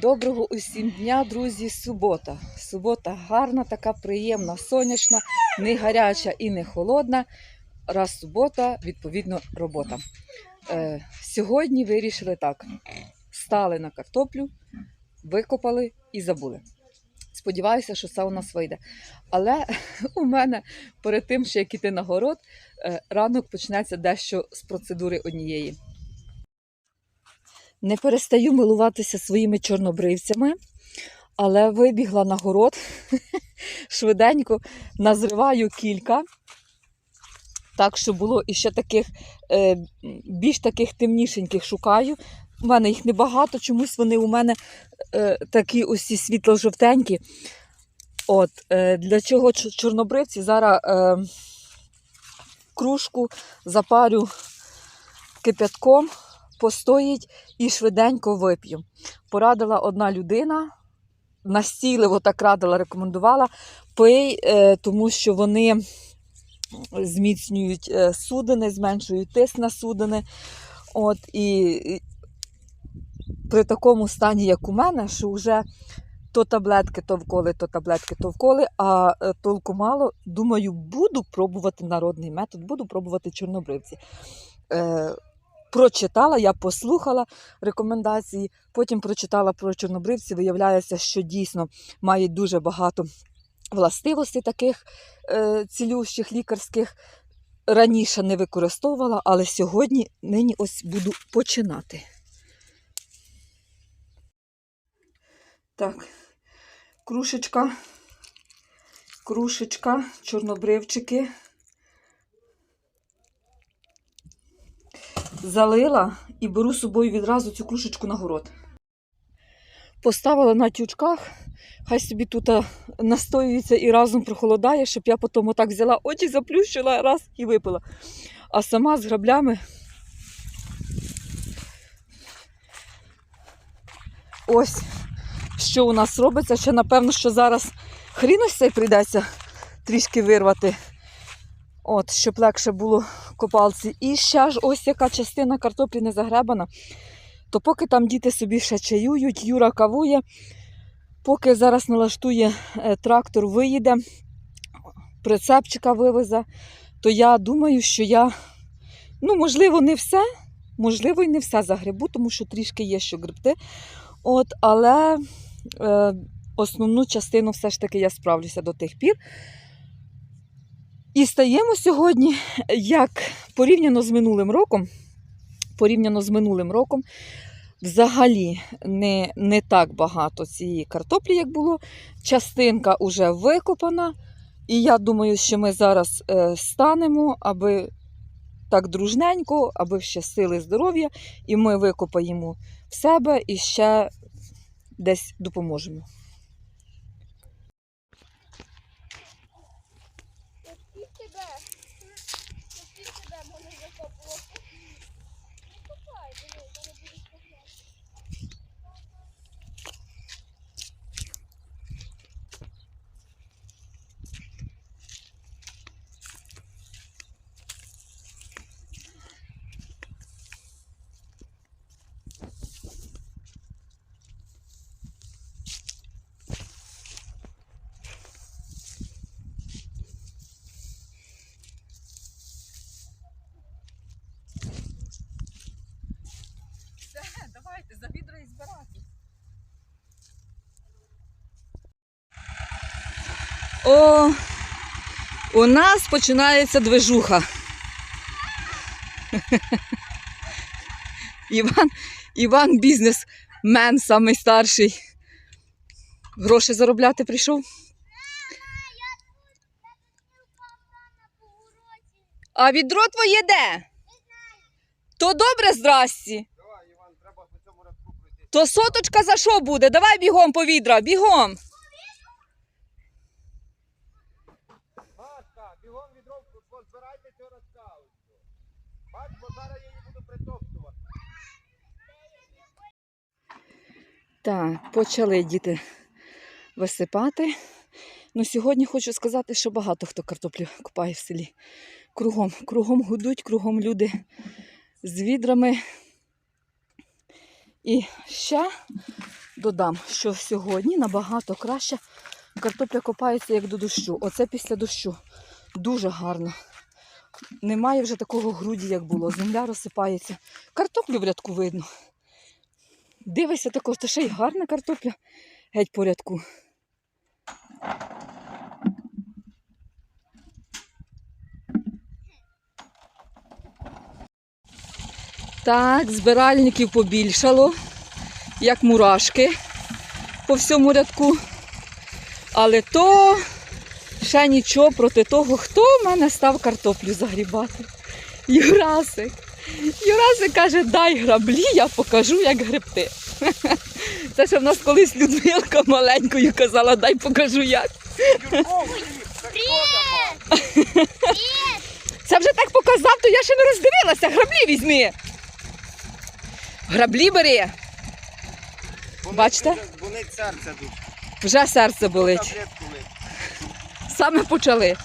Доброго усім дня, друзі. Субота. Субота гарна, така приємна, сонячна, не гаряча і не холодна. Раз субота, відповідно, робота. Е, сьогодні вирішили так: стали на картоплю, викопали і забули. Сподіваюся, що це у нас вийде. Але у мене перед тим, що як іти на город, е, ранок почнеться дещо з процедури однієї. Не перестаю милуватися своїми чорнобривцями, але вибігла на город, швиденько назриваю кілька. Так, що було і ще таких е, більш таких темнішеньких шукаю. У мене їх небагато, чомусь вони у мене е, такі усі світло-жовтенькі. От, е, для чого чорнобривці? Зараз кружку запарю кипятком, постоїть і швиденько вип'ю. Порадила одна людина, настійливо так радила, рекомендувала. Пий, е, тому що вони зміцнюють е, судини, зменшують тиск на судини. От, і, при такому стані, як у мене, що вже то таблетки то вколи, то таблетки то вколи, а е, толку мало. Думаю, буду пробувати народний метод, буду пробувати чорнобривці. Прочитала, я послухала рекомендації, потім прочитала про чорнобривці. Виявляється, що дійсно мають дуже багато властивостей таких е, цілющих, лікарських. Раніше не використовувала, але сьогодні нині ось буду починати. Так, крушечка, крушечка, чорнобривчики. Залила і беру з собою відразу цю кружечку на город. Поставила на тючках, хай собі тут настоюється і разом прохолодає, щоб я потім отак взяла, очі заплющила раз і випила. А сама з граблями. Ось що у нас робиться. Ще напевно, що зараз хрін ось цей прийдеться трішки вирвати. От, щоб легше було копалці. І ще ж ось яка частина картоплі не загребана. То поки там діти собі ще чаюють, Юра кавує, поки зараз налаштує е, трактор, виїде, прицепчика вивезе, то я думаю, що я, ну, можливо, не все, можливо, і не все загребу, тому що трішки є що гребти. От, але е, основну частину все ж таки я справлюся до тих пір. І стаємо сьогодні, як порівняно з минулим роком, порівняно з минулим роком, взагалі не, не так багато цієї картоплі, як було. Частинка вже викопана. І я думаю, що ми зараз е, станемо, аби так дружненько, аби ще сили здоров'я, і ми викопаємо в себе і ще десь допоможемо. Давайте, за відро і збирати. О, у нас починається движуха. Іван, Іван бізнесмен, самий старший. Гроші заробляти прийшов. А відро твоє де? То добре, здрасті. Давай, Іван, треба по цьому рядку пройти. То соточка за що буде? Давай бігом по відра, бігом. Маска, бігом відро позбирайте цього радка. Бач, бо зараз я її буду притоптувати. Так, почали діти висипати. Ну, сьогодні хочу сказати, що багато хто картоплю купає в селі. Кругом, кругом гудуть, кругом люди з відрами. І ще додам, що сьогодні набагато краще картопля копається як до дощу. Оце після дощу. Дуже гарно. Немає вже такого груді, як було. Земля розсипається. Картоплю в рядку видно. Дивися такого, та ще й гарна картопля геть по рядку. Так, збиральників побільшало, як мурашки по всьому рядку. Але то ще нічого проти того, хто в мене став картоплю загрібати. Юрасик. Юрасик каже, дай граблі, я покажу, як гребти. Це ще в нас колись Людмилка маленькою казала, дай покажу як. Це вже так показав, то я ще не роздивилася. Граблі візьми. Граблі бери. Бачите? Болить серце тут. Вже серце болить. Саме почали.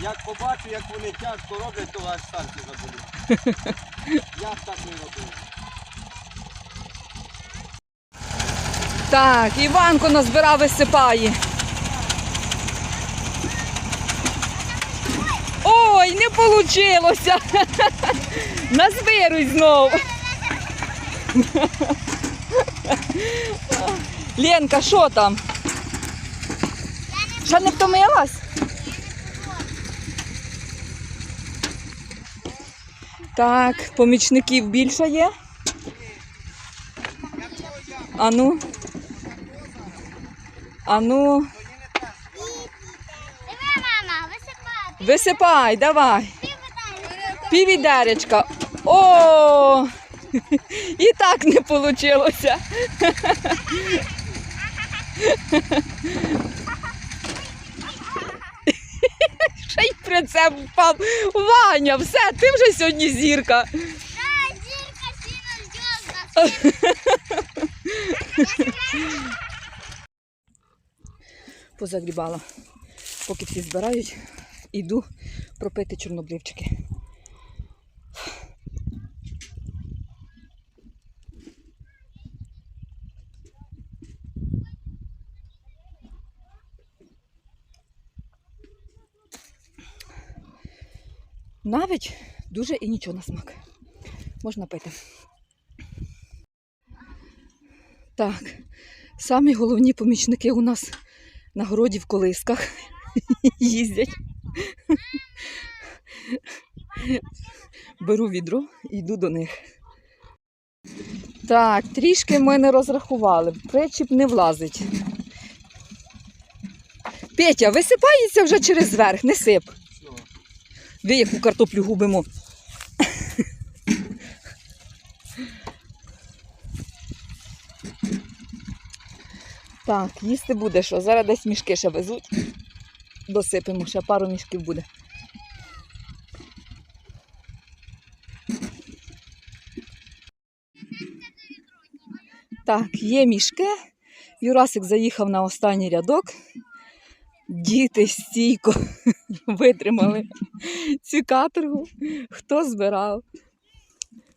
Як побачу, як вони тяжко роблять, то аж серце заболить. Я так не робив. Так, Іванко назбирав висипає. Ой, не вийшло. Назбируй знов. Ленка, що там? Ще не втомилась? Так, помічників більше є. Ану. Ану, висипай, давай. Піввитай. Півідеречка. О! І так не вийшло. Ще й прицеп впав. Ваня, все, ти вже сьогодні зірка. Да. Позагрібала. Поки всі збирають, іду пропити чорнобривчики. Навіть дуже і нічого на смак. Можна пити. Так, самі головні помічники у нас на городі в колисках їздять. Беру відро і йду до них. Так, трішки ми не розрахували, причіп не влазить. Петя, висипається вже через верх, не сип. Ви яку картоплю губимо. Так, їсти буде що. Зараз десь мішки ще везуть. Досипемо, ще пару мішків буде. Так, є мішки. Юрасик заїхав на останній рядок. Діти стійко витримали цю каторгу. Хто збирав,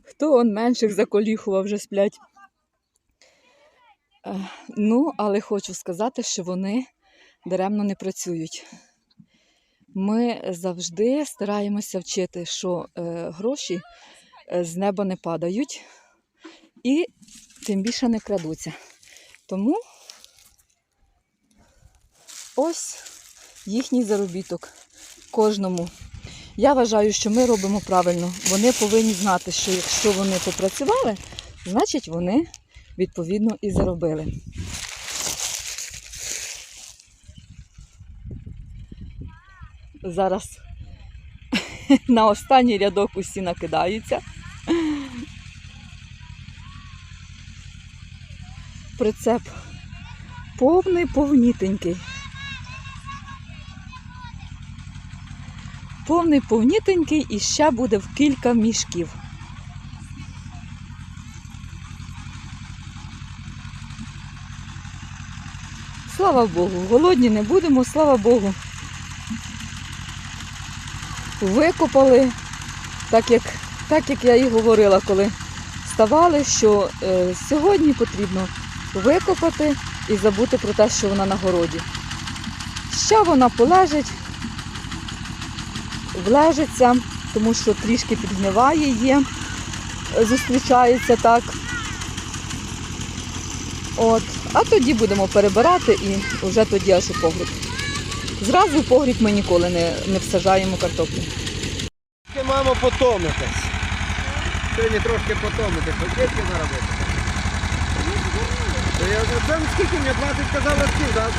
хто он менших заколіхував, вже сплять. Е, Ну, але хочу сказати, що вони даремно не працюють. Ми завжди стараємося вчити, що е, гроші е, з неба не падають і тим більше не крадуться. Тому ось їхній заробіток кожному. Я вважаю, що ми робимо правильно. Вони повинні знати, що якщо вони попрацювали, значить вони відповідно і заробили. Зараз на останній рядок усі накидаються. Прицеп повний, повнітенький. Повний повнітенький і ще буде в кілька мішків. Слава Богу, голодні не будемо, слава Богу. Викопали, так як, так як я і говорила, коли ставали, що е, сьогодні потрібно викопати і забути про те, що вона на городі. Ще вона полежить, влежиться, тому що трішки підгниває є, зустрічається так. От. А тоді будемо перебирати і вже тоді аж у погріб. Зразу в погріб ми ніколи не, не всажаємо картоплю. Ти, мамо, потомитесь. Сьогодні трошки потомитесь. Хотітки заробити. То я це скільки мені 20 казала сків, так?